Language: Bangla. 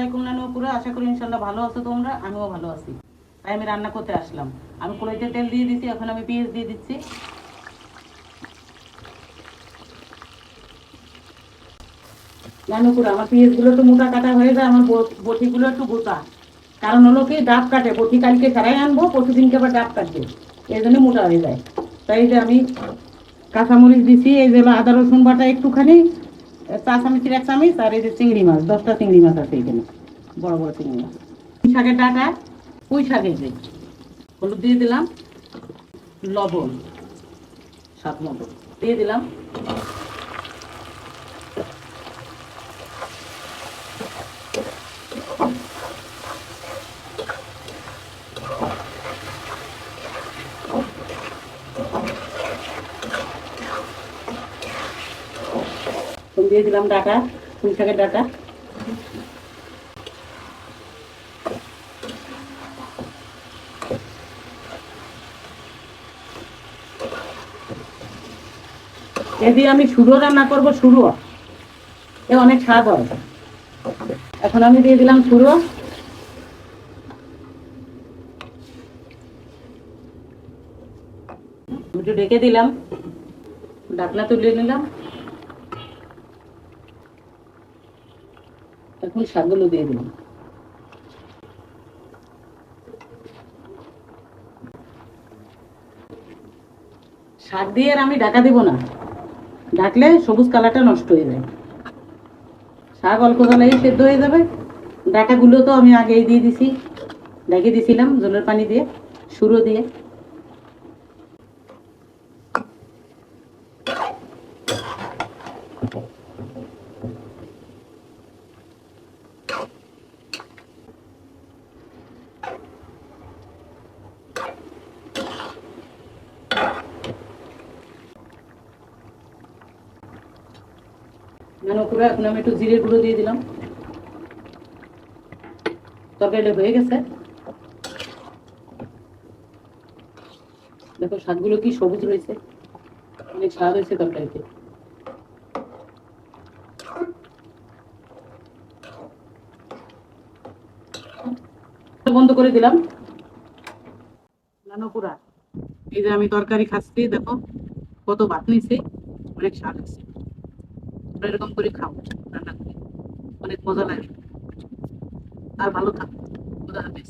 আলাইকুম নানুপুরা আশা করি ইনশাল্লাহ ভালো আছো তোমরা? আমিও ভালো আছি। তাই আমি রান্না করতে আসলাম। আমি কড়াইতে তেল দিয়ে দিচ্ছি এখন আমি পেঁয়াজ দিয়ে দিচ্ছি। আমার পেঁয়াজগুলো একটু মোটা কাটা হয়ে যায়, আমার বটিগুলো একটু গোটা। কারণ হলো কি, ডাব কাটে, বটি কালকে সারাই আনব, প্রতিদিনকে আবার ডাব কাটবে। এই জন্য মোটা হয়ে যায়। তাই যে আমি কাঁচামরিচ দিছি, এই যে আদা রসুন বাটা একটুখানি চা চামচের এক চামিচ আর এই যে চিংড়ি মাছ, দশটা চিংড়ি মাছ আছে এখানে বড় বড় চিংড়ি মাছ। পুঁই শাকের ডাটা, পুঁই শাকের যে, হলুদ দিয়ে দিলাম লবণ, স্বাদ মতো, দিয়ে দিলাম এখন দিয়ে দিলাম ডাটা পুঁই শাকের ডাটা। এ দিয়ে আমি সুরো রান্না করব সুরো এ অনেক স্বাদ হয়। এখন আমি দিয়ে দিলাম একটু ডেকে দিলাম ডাকলা তুলে নিলাম। এখন শাকগুলো দিয়ে দিলাম শাক দিয়ে আর আমি ঢাকা দিব না। ডাকলে সবুজ কালারটা নষ্ট হয়ে যায়। শাক অল্প জলেই সেদ্ধ হয়ে যাবে। ডাটাগুলো তো আমি আগেই দিয়ে দিছি। ঢেকে দিছিলাম জলের পানি দিয়ে সুরো দিয়ে। পুরো এখন আমি একটু জিরে গুঁড়ো দিয়ে দিলাম। তরকারিটা হয়ে গেছে। দেখো, শাকগুলো কি সবুজ রয়েছে। অনেক স্বাদ হয়েছে তরকারিতে। বন্ধ করে দিলাম। নানুপুরা এই যে আমি তরকারি খাচ্ছি, দেখো, কত ভাত নিছে অনেক স্বাদ আছে এরকম করে খাও রান্না করে। অনেক মজা লাগে। আর ভালো থাকো। খুদা হাফেজ।